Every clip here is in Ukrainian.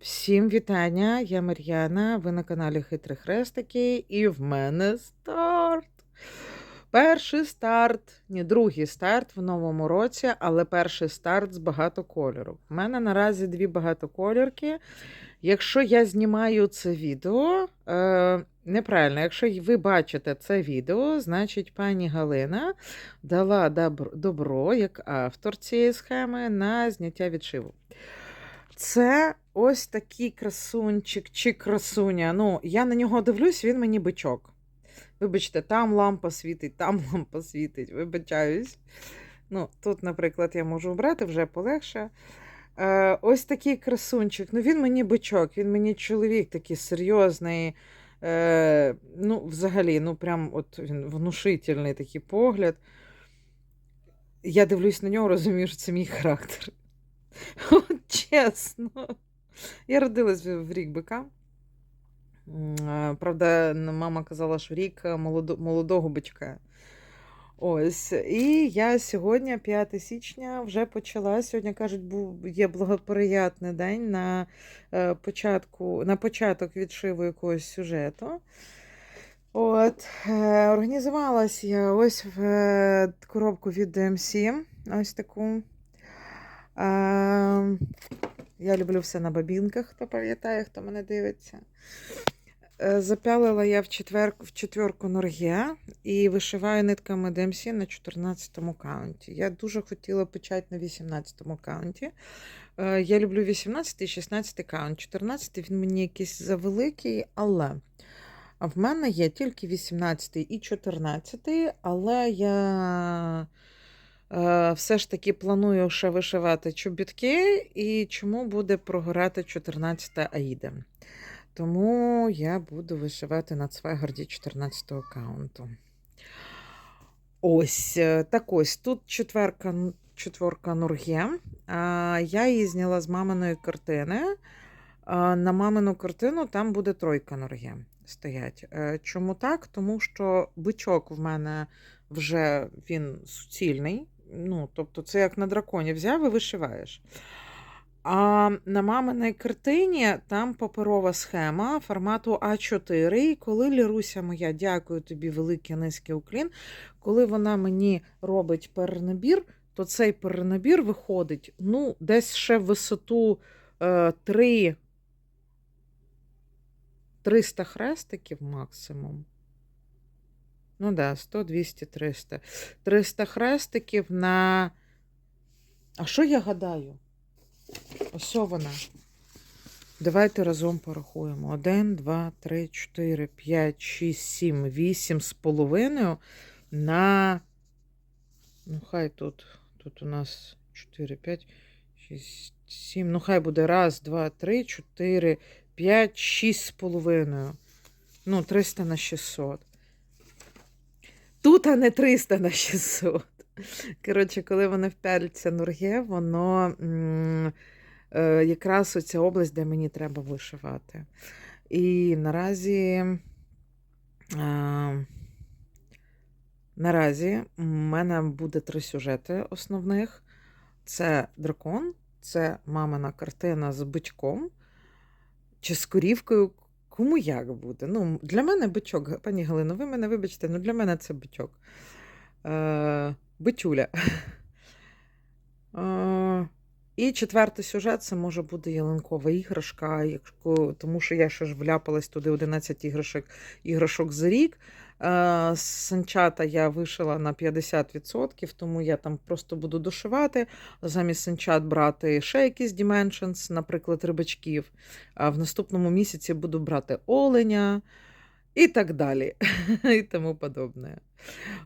Всім вітання, я Мар'яна, ви на каналі Хитрі Хрестики, і в мене старт. Перший старт, не другий старт в новому році, але перший старт з багатокольору. У мене наразі дві багатоколірки. Якщо я знімаю це відео, е, неправильно, якщо ви бачите це відео, значить пані Галина дала добро як автор цієї схеми на зняття відшиву. Це ось такий красунчик чи красуня. Ну, я на нього дивлюсь, він мені бичок. Вибачте, там лампа світить, там лампа світить, вибачаюсь. Ну, Тут, наприклад, я можу обрати вже полегше. Е, Ось такий красунчик. Ну, він мені бичок, він мені чоловік такий серйозний. Е, Ну, взагалі, ну прям от він внушительний такий погляд. Я дивлюсь на нього, розумію, що це мій характер. От чесно. Я родилась в рік бика. Правда, мама казала, що рік е, молодо- молодого бичка. Ось. І я сьогодні, 5 січня, вже почала. Сьогодні кажуть, був є благоприятний день на е, початку, на початок відшиву якогось сюжету. От, е, організувалась я ось в коробку від DMC. Ось таку. Я люблю все на бабінках, хто пам'ятає, хто мене дивиться. Е, Запялила я в, четвер, в четверку Норге і вишиваю нитками DMC на 14-му каунті. Я дуже хотіла почати на 18-му каунті. Е, Я люблю 18 і 16 каунт. 14 він мені якийсь завеликий, але в мене є тільки 18 і 14, але я все ж таки планую ще вишивати чобітки, і чому буде прогорати 14 Аїда. Тому я буду вишивати на Цвайгарді 14 аккаунту. Ось, е, так ось, тут четверка, четверка Нурге. Я її зняла з маминої картини. На мамину картину там буде тройка Нурге стоять. Е, Чому так? Тому що бичок в мене вже він суцільний. Ну, тобто, це як на драконі взяв і вишиваєш. А на маминій картині там паперова схема формату А4. І коли Ліруся моя, дякую тобі, великий низький уклін, коли вона мені робить перенабір, то цей перенабір виходить ну, десь ще в висоту е, 3, 300 хрестиків максимум. Ну да, 100, 200, 300. 300 хрестиків на. А що я гадаю? Ось вона. Давайте разом порахуємо. 1, 2, 3, 4, 5, 6, 7, 8 з половиною на. Ну, хай тут. Тут у нас 4, 5, 6, 7. Ну, хай буде раз, два, три, 4, 5, 6 з половиною. Ну, 300 на 600. Тут, а не 300 на 600. Коротше, коли вони впяляться нурге, воно е, якраз оця область, де мені треба вишивати. І наразі, е, наразі в мене буде три сюжети основних: це дракон, це мамина картина з бичком чи з корівкою. Кому як буде? Ну, для мене бичок, пані Галино, ви мене вибачте, ну для мене це бичок. Е, бичуля. Е, і четвертий сюжет це може бути ялинкова іграшка, якщо, тому що я ще ж вляпалась туди 11 іграшок, іграшок за рік. Е, санчата я вишила на 50%, тому я там просто буду дошивати. Замість санчат брати ще якісь dimensions, наприклад, рибачків. А в наступному місяці буду брати оленя і так далі. і тому подобне.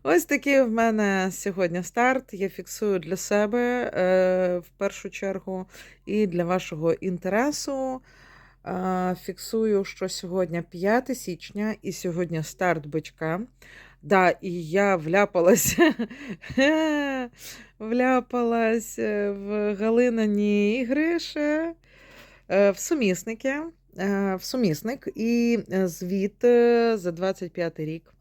Ось такий в мене сьогодні старт. Я фіксую для себе е, в першу чергу і для вашого інтересу. Е, фіксую, що сьогодні 5 січня і сьогодні старт бичка. Да, і я вляпалася, вляпалась в Галинані ігри ще, е, в сумісники, в сумісник і е, звіт е, за 25 рік.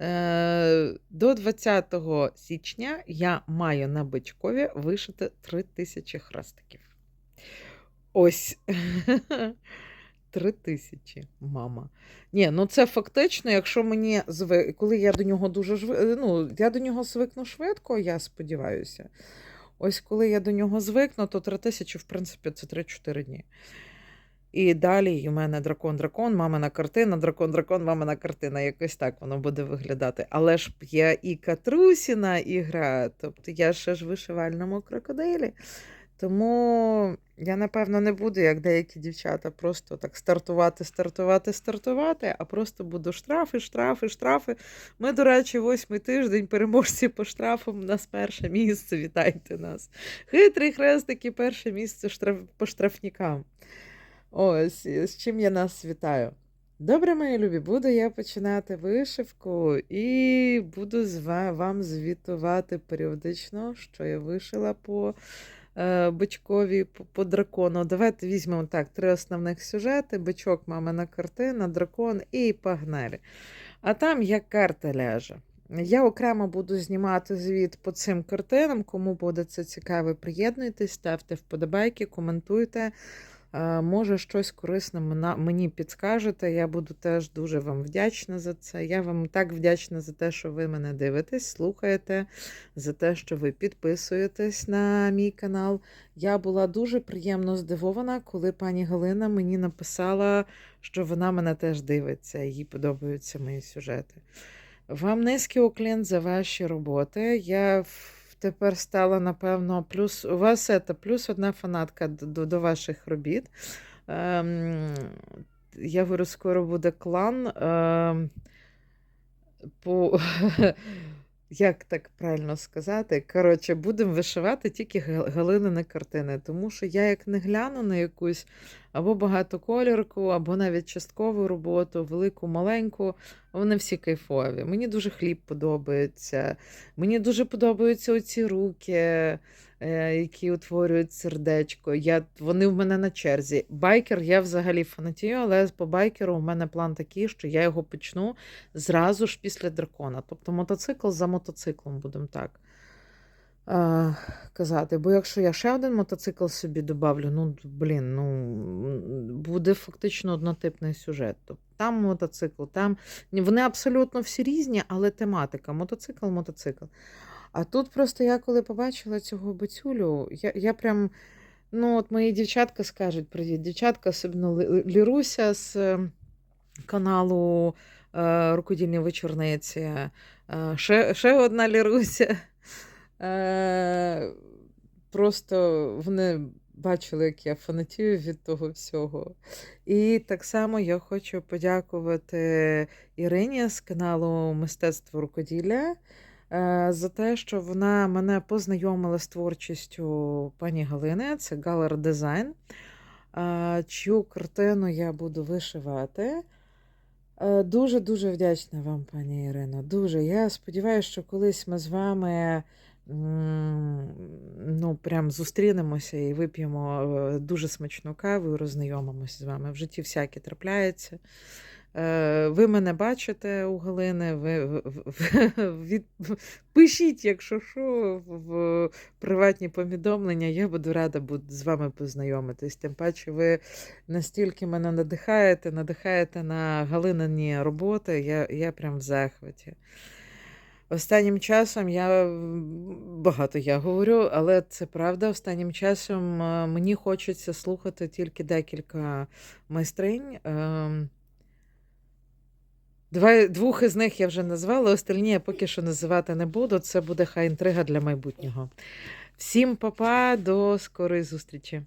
Е, До 20 січня я маю на бичкові вишити 3000 хрестиків. Ось. Три тисячі, мама. Ні, ну це фактично, якщо мені зви... коли я до нього дуже жви... е, ну, я до нього звикну швидко, я сподіваюся. Ось коли я до нього звикну, то три тисячі, в принципі, це 3-4 дні. І далі у мене дракон-дракон, мамина картина, дракон-дракон, мамина картина. Якось так воно буде виглядати. Але ж є і Катрусіна ігра, тобто я ще ж в вишивальному крокодилі. Тому я, напевно, не буду, як деякі дівчата, просто так стартувати, стартувати, стартувати, а просто буду штрафи, штрафи, штрафи. Ми, до речі, восьмий тиждень переможці по штрафам. У нас перше місце. Вітайте нас. Хитрий хрестики, перше місце по штрафникам. Ось, з чим я нас вітаю. Добре, мої любі, буду я починати вишивку і буду вам звітувати періодично, що я вишила по е, бичкові, по, дракону. Давайте візьмемо так: три основних сюжети: бичок, мамина картина, дракон і погнали. А там як карта ляже. Я окремо буду знімати звіт по цим картинам. Кому буде це цікаво, приєднуйтесь, ставте вподобайки, коментуйте. Е, Може, щось корисне мені підскажете. Я буду теж дуже вам вдячна за це. Я вам так вдячна за те, що ви мене дивитесь, слухаєте, за те, що ви підписуєтесь на мій канал. Я була дуже приємно здивована, коли пані Галина мені написала, що вона мене теж дивиться, їй подобаються мої сюжети. Вам низький уклін за ваші роботи. Я тепер стала, напевно, плюс у вас це плюс одна фанатка до, до, ваших робіт. Ем, я говорю, скоро буде клан. Ем, по... Як так правильно сказати? Коротше, будемо вишивати тільки га- галинини картини, тому що я як не гляну на якусь або багатоколірку, або навіть часткову роботу, велику, маленьку, вони всі кайфові. Мені дуже хліб подобається. Мені дуже подобаються оці руки, які утворюють сердечко. Я, вони в мене на черзі. Байкер я взагалі фанатію, але по байкеру у мене план такий, що я його почну зразу ж після дракона. Тобто мотоцикл за мотоциклом, будемо так е, казати. Бо якщо я ще один мотоцикл собі добавлю, ну блін, ну буде фактично однотипний сюжет. Тобто там мотоцикл, там вони абсолютно всі різні, але тематика мотоцикл, мотоцикл. А тут просто я коли побачила цього бацюлю, я, я прям. Ну, от мої дівчатка скажуть привіт. Дівчатка, особливо Ліруся з е, каналу е, Рукодільні вечорниці. Е, ще, ще одна Ліруся. Е, просто вони бачили, як я фанатію від того всього. І так само я хочу подякувати Ірині з каналу Мистецтво рукоділля за те, що вона мене познайомила з творчістю пані Галини, це Галер Дизайн, е, чию картину я буду вишивати. Е, Дуже-дуже вдячна вам, пані Ірино. Дуже. Я сподіваюся, що колись ми з вами ну, прям зустрінемося і вип'ємо е, дуже смачну каву і роззнайомимося з вами. В житті всяке трапляється. Е, Ви мене бачите у Галини. Ви, від, пишіть, якщо що, в приватні повідомлення. Я буду рада з вами познайомитись. Тим паче, ви настільки мене надихаєте, надихаєте на галинині роботи. Я, я прям в захваті. Останнім часом я багато я говорю, але це правда. Останнім часом е, мені хочеться слухати тільки декілька майстринь. Два, двох із них я вже назвала, остальні я поки що називати не буду. Це буде хай інтрига для майбутнього. Всім па-па, до скорої зустрічі!